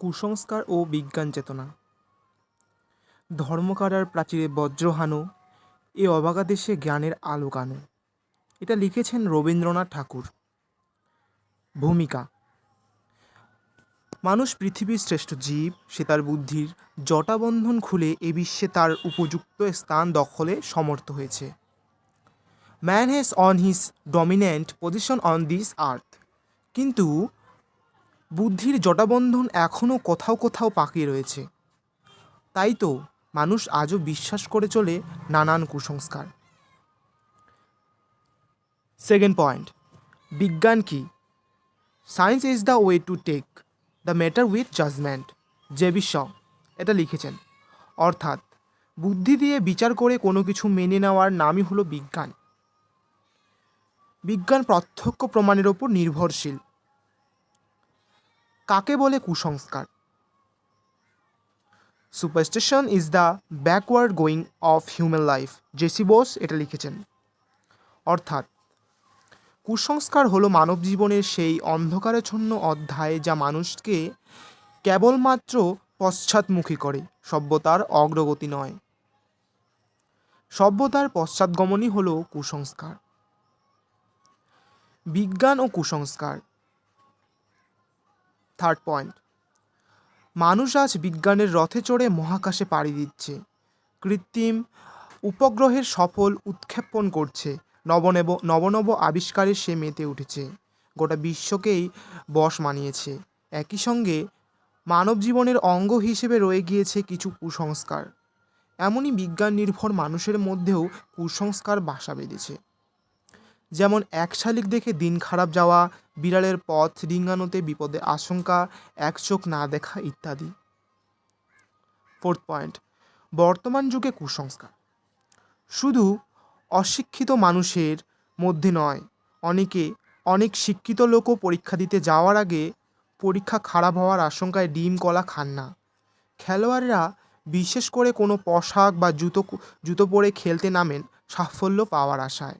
কুসংস্কার ও বিজ্ঞান চেতনা। ধর্মকারার প্রাচীরে বজ্রহানো এ অবাগা দেশে জ্ঞানের আলো কানো। এটা লিখেছেন রবীন্দ্রনাথ ঠাকুর। ভূমিকা, মানুষ পৃথিবীর শ্রেষ্ঠ জীব, সে তার বুদ্ধির জটাবন্ধন খুলে এ বিশ্বে তার উপযুক্ত স্থান দখলে সমর্থ হয়েছে। Man has on his dominant position on this earth কিন্তু বুদ্ধির জটাবন্ধন এখনও কোথাও কোথাও পাকিয়ে রয়েছে। তাই তো মানুষ আজও বিশ্বাস করে চলে নানান কুসংস্কার। সেকেন্ড পয়েন্ট বিজ্ঞান কি? Science is the way to take the matter with judgement যে বিশ্ব এটা লিখেছেন। অর্থাৎ, বুদ্ধি দিয়ে বিচার করে কোনো কিছু মেনে নেওয়ার নামই হলো বিজ্ঞান। বিজ্ঞান প্রত্যক্ষ প্রমাণের ওপর নির্ভরশীল। কাকে বলে কুসংস্কার? Superstition is the backward going of human life J C Bose এটা লিখেছেন। অর্থাৎ, কুসংস্কার হলো মানব জীবনের সেই অন্ধকারাচ্ছন্ন অধ্যায় যা মানুষকে কেবলমাত্র পশ্চাৎমুখী করে, সভ্যতার অগ্রগতি নয়। সভ্যতার পশ্চাৎগমনই হলো কুসংস্কার। বিজ্ঞান ও কুসংস্কার থার্ড পয়েন্ট মানুষ আজ বিজ্ঞানের রথে চড়ে মহাকাশে পাড়ি দিচ্ছে। কৃত্রিম উপগ্রহের সফল উৎক্ষেপণ করছে। নবনব নবনব আবিষ্কারে সে মেতে উঠেছে। গোটা বিশ্বকেই বশ মানিয়েছে। একই সঙ্গে মানব জীবনের অঙ্গ হিসেবে রয়ে গিয়েছে কিছু কুসংস্কার। এমনই বিজ্ঞান নির্ভর মানুষের মধ্যেও কুসংস্কার বাসা বেঁধেছে। যেমন এক শালিক দেখে দিন খারাপ যাওয়া, বিড়ালের পথ ডিঙ্গানোতে বিপদে আশঙ্কা, এক চোখ না দেখা ইত্যাদি। ফোর্থ পয়েন্ট বর্তমান যুগে কুসংস্কার। শুধু অশিক্ষিত মানুষের মধ্যে নয়, অনেকে অনেক শিক্ষিত লোকও পরীক্ষা দিতে যাওয়ার আগে পরীক্ষা খারাপ হওয়ার আশঙ্কায় ডিম, কলা খান না। খেলোয়াড়রা বিশেষ করে কোনো পোশাক বা জুতো জুতো পরে খেলতে নামেন সাফল্য পাওয়ার আশায়।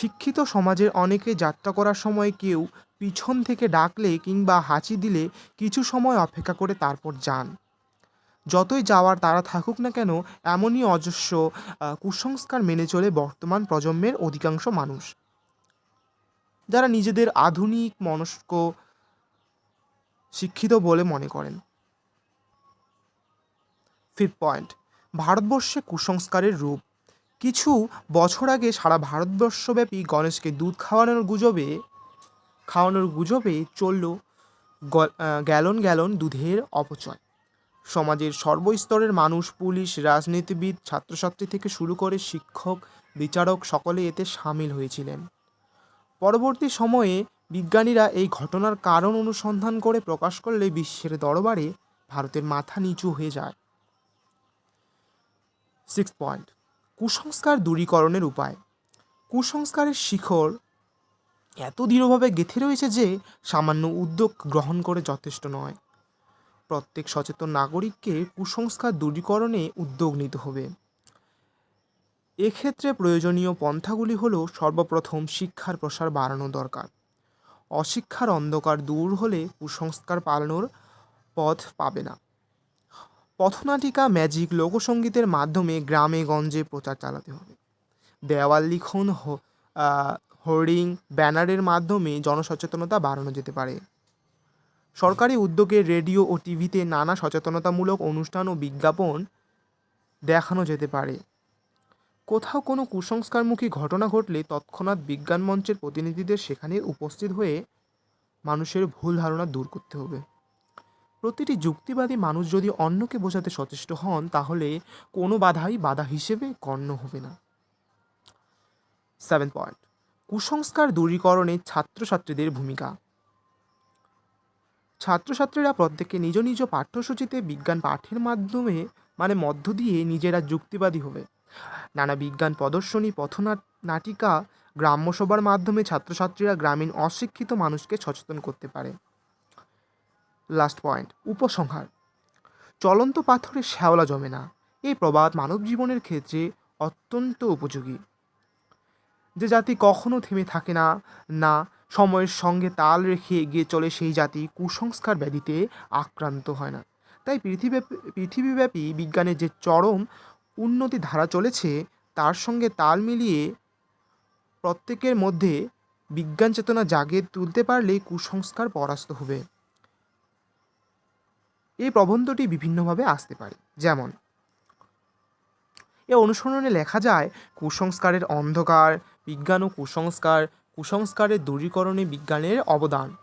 শিক্ষিত সমাজের অনেকে যাত্রা করার সময় কেউ পিছন থেকে ডাকলে কিংবা হাঁচি দিলে কিছু সময় অপেক্ষা করে তারপর যান। যতই যাওয়ার তারা থাকুক না কেন, এমনই অজস্র কুসংস্কার মেনে চলে বর্তমান প্রজন্মের অধিকাংশ মানুষ। যারা নিজেদের আধুনিক, মনস্ক, শিক্ষিত বলে মনে করেন। ফিফ পয়েন্ট ভারতবর্ষে কুসংস্কারের রূপ। কিছু বছর আগে সারা ভারতবর্ষব্যাপী গণেশকে দুধ খাওয়ানোর গুজবে খাওয়ানোর গুজবে চলল গ্যালন গ্যালন দুধের অপচয়। সমাজের সর্বস্তরের মানুষ, পুলিশ, রাজনীতিবিদ, ছাত্রছাত্রী থেকে শুরু করে শিক্ষক, বিচারক সকলে এতে সামিল হয়েছিলেন। পরবর্তী সময়ে বিজ্ঞানীরা এই ঘটনার কারণ অনুসন্ধান করে প্রকাশ করলে বিশ্বের দরবারে ভারতের মাথা নিচু হয়ে যায়। সিক্স পয়েন্ট কুসংস্কার দূরীকরণের উপায়। কুসংস্কারের শিখর এত দৃঢ়ভাবে গেঁথে রয়েছে যে সামান্য উদ্যোগ গ্রহণ করে যথেষ্ট নয়। প্রত্যেক সচেতন নাগরিককে কুসংস্কার দূরীকরণে উদ্যোগ নিতে হবে। এক্ষেত্রে প্রয়োজনীয় পন্থাগুলি হল সর্বপ্রথম শিক্ষার প্রসার বাড়ানো দরকার। অশিক্ষার অন্ধকার দূর হলে কুসংস্কার পালানোর পথ পাবে না। পথনাটিকা ম্যাজিক লোকসঙ্গীতের মাধ্যমে গ্রামে গঞ্জে প্রচার চালাতে হবে। দেওয়াল লিখন হোর্ডিং ব্যানারের মাধ্যমে জনসচেতনতা বাড়ানো যেতে পারে। সরকারি উদ্যোগে রেডিও ও টিভিতে নানা সচেতনতামূলক অনুষ্ঠান ও বিজ্ঞাপন দেখানো যেতে পারে। কোথাও কোনো কুসংস্কারমুখী ঘটনা ঘটলে তৎক্ষণাৎ বিজ্ঞান মঞ্চের প্রতিনিধিদের সেখানে উপস্থিত হয়ে মানুষের ভুল ধারণা দূর করতে হবে। প্রতিটি যুক্তিবাদী মানুষ যদি অন্যকে বোঝাতে সচেষ্ট হন, তাহলে কোনো বাধাই বাধা হিসেবে গণ্য হবে না। সেভেন পয়েন্ট কুসংস্কার দূরীকরণে ছাত্রছাত্রীদের ভূমিকা। ছাত্রছাত্রীরা প্রত্যেকে নিজ নিজ পাঠ্যসূচিতে বিজ্ঞান পাঠের মাধ্যমে মানে মধ্য দিয়ে নিজেরা যুক্তিবাদী হবে। নানা বিজ্ঞান প্রদর্শনী পথনা নাটিকা গ্রাম্যসভার মাধ্যমে ছাত্রছাত্রীরা গ্রামীণ অশিক্ষিত মানুষকে সচেতন করতে পারে। লাস্ট পয়েন্ট উপসংহার। চলন্ত পাথরে শ্যাওলা জমে না। এই প্রবাদ মানব জীবনের ক্ষেত্রে অত্যন্ত উপযোগী। যে জাতি কখনো থেমে থাকে না না সময়ের সঙ্গে তাল রেখে এগিয়ে চলে, সেই জাতি কুসংস্কার ব্যাধিতে আক্রান্ত হয় না। তাই পৃথিবীব্যাপী পৃথিবীব্যাপী বিজ্ঞানের যে চরম উন্নতি ধারা চলেছে, তার সঙ্গে তাল মিলিয়ে প্রত্যেকের মধ্যে বিজ্ঞান চেতনা জাগিয়ে তুলতে পারলেই কুসংস্কার পরাস্ত হবে। এই প্রবন্ধটি বিভিন্নভাবে আসতে পারে। যেমন, এ অনুসরণে লেখা যায়, কুসংস্কারের অন্ধকার, বিজ্ঞান ও কুসংস্কার, কুসংস্কারের দূরীকরণে বিজ্ঞানের অবদান।